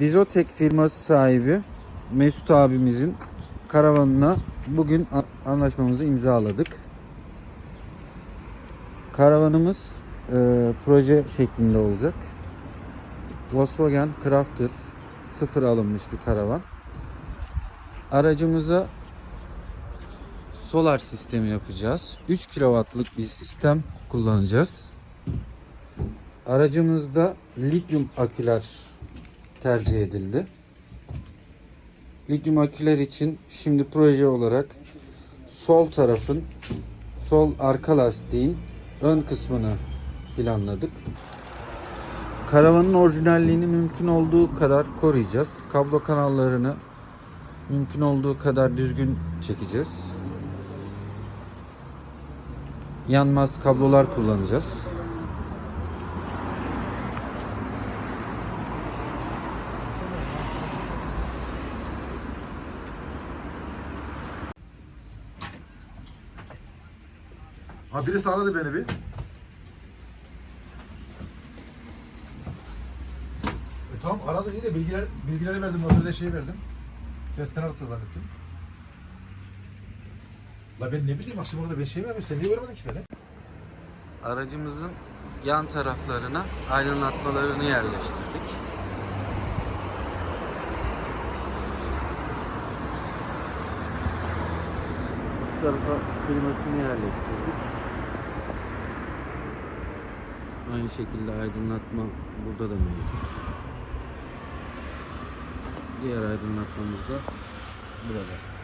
Dizotek firması sahibi Mesut abimizin karavanına bugün anlaşmamızı imzaladık. Karavanımız e, proje şeklinde olacak. Volkswagen Crafter sıfır alınmış bir karavan. Aracımıza solar sistemi yapacağız. 3 kW'lık bir sistem kullanacağız. Aracımızda lityum aküler tercih edildi. Lityum aküler için şimdi proje olarak sol tarafın sol arka lastiğin ön kısmını planladık. Karavanın orijinalliğini mümkün olduğu kadar koruyacağız. Kablo kanallarını mümkün olduğu kadar düzgün çekeceğiz. Yanmaz kablolar kullanacağız. Ha birisi aradı beni bir. E tamam aradı iyi de bilgiler, bilgileri verdim. Özel şey verdim. Testten aradı zannettim. La ben ne bileyim akşam orada ben şey vermiş. Sen niye vermedin ki beni? Aracımızın yan taraflarına aydınlatmalarını yerleştirdik. Üst tarafa klimasını yerleştirdik. Aynı şekilde aydınlatma burada da mevcut. Diğer aydınlatmamız da burada.